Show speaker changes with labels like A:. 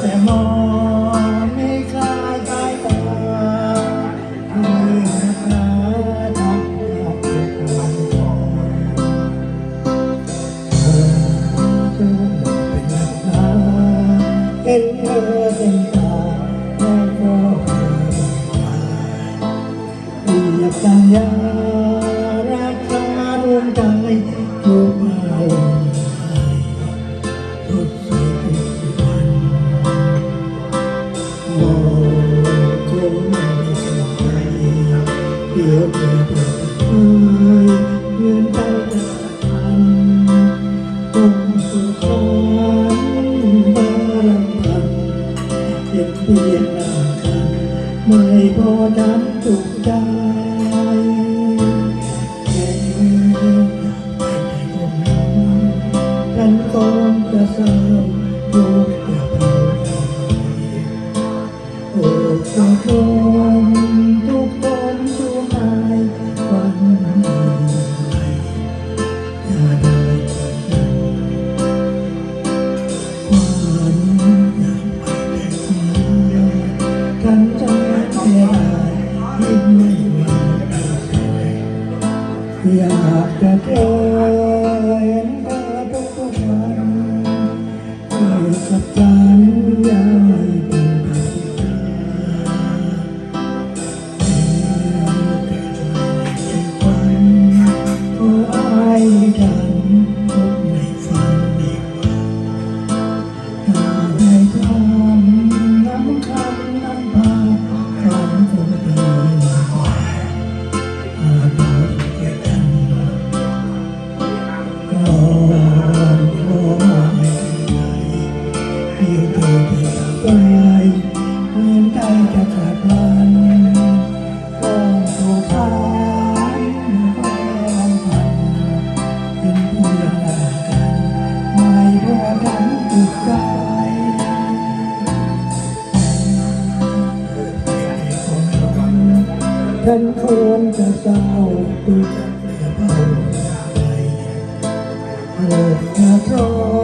A: แต่มองไม่คลายสายตาคือนาทักทักทักเป็นหลักฐาเห็นเธอเต็มตาแล้วก็เรียบสัญญารักษารวมใจทุกอารมณ์ทุกสิ่งทุกวันมองคงไม่สนใจเดี๋ยวเธอเปิดเผยเงินไปจะทันต้องสุขสันบารพันเพียงเพียงหน้ากันไม่พอจำจุกใจ กันคงจะเศร้าทุกอย่าโอ้ทุกคนทุกคนทุกนายวันอย่าได้วันอย่าไปแต่คนเดียวกันจะไม่ได้ยิ่งไม่มีอะไรอยากจะเจอ เห็นเฉันคงจะเศร้าตุกเบาใจโลกจะร้อง